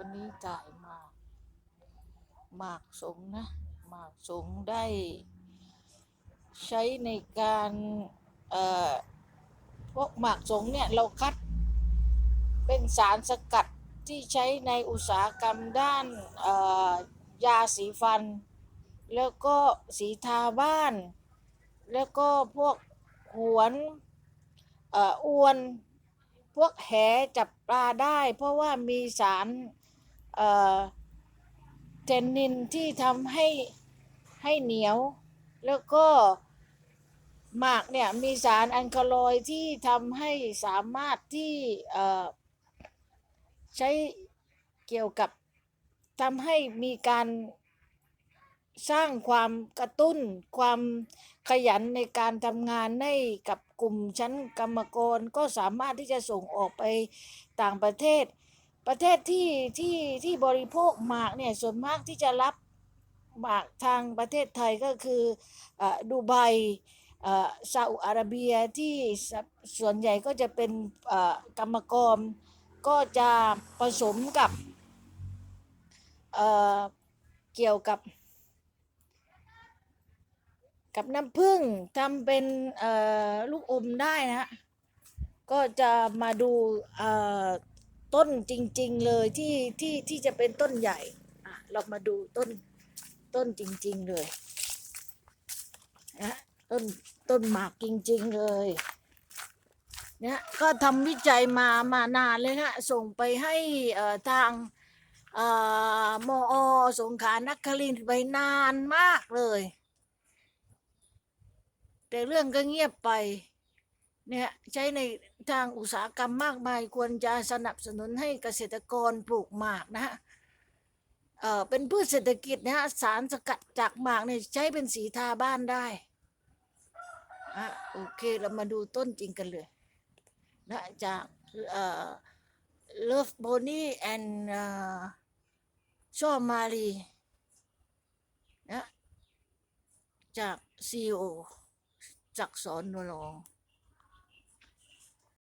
วันนี้จ่ายหมาก หมากสงนะ หมากสงได้ ใช้ในการเอ่อพวกหมากสงเนี่ยเราคัดเป็นสารสกัดที่ใช้ในอุตสาหกรรมด้านเอ่อยาสีฟัน แล้วก็สีทาบ้าน แล้วก็พวกหวนเอ่ออวน พวกแหจับปลาได้ เพราะว่ามีสาร เทนนินที่ทำให้ให้เหนียว แล้วก็หมากเนี่ยมีสารแอลคาลอยด์ที่ทำให้สามารถที่ใช้เกี่ยวกับทำให้มีการสร้างความกระตุ้น ความขยันในการทำงานให้กับกลุ่มชั้นกรรมกรก็สามารถที่จะส่งออกไปต่างประเทศ ประเทศที่ที่ที่บริโภคหมากเนี่ยส่วนมากที่จะรับหมากทางประเทศไทยก็คืออดูไบอ่อซาอุอาระเบียที่ส่วนใหญ่ก็จะเป็นอ่อกรรมกรก็จะผสมกับเอ่อเกี่ยวกับ กับน้ำผึ้งทำเป็นอ่อลูกอมได้นะก็จะมาดูอ่อ ต้นจริง ๆ เลยที่ที่ที่จะเป็นต้นใหญ่ อะ เรามาดูต้นต้นจริง ๆ เลยนะต้นต้นหมากจริง ๆ เลยเนี่ยก็ทำวิจัยมามานานเลยนะส่งไปให้เอ่อทางเอ่อมอสงขานครินไปนานมากเลย แต่เรื่องก็เงียบไป เนี่ยใช้ในทางอุตสาหกรรมมากมาย ควรจะสนับสนุนให้เกษตรกรปลูกหมากนะฮะเอ่อเป็นพืชเศรษฐกิจนะฮะสารสกัดจากหมากเนี่ยใช้เป็นสีทาบ้านได้อะโอเคเรามาดูต้นจริงกันเลยนะจากเอ่อ Love Bonnie and เอ่อชอบมารีนะจาก CEO จากสอนนรงค์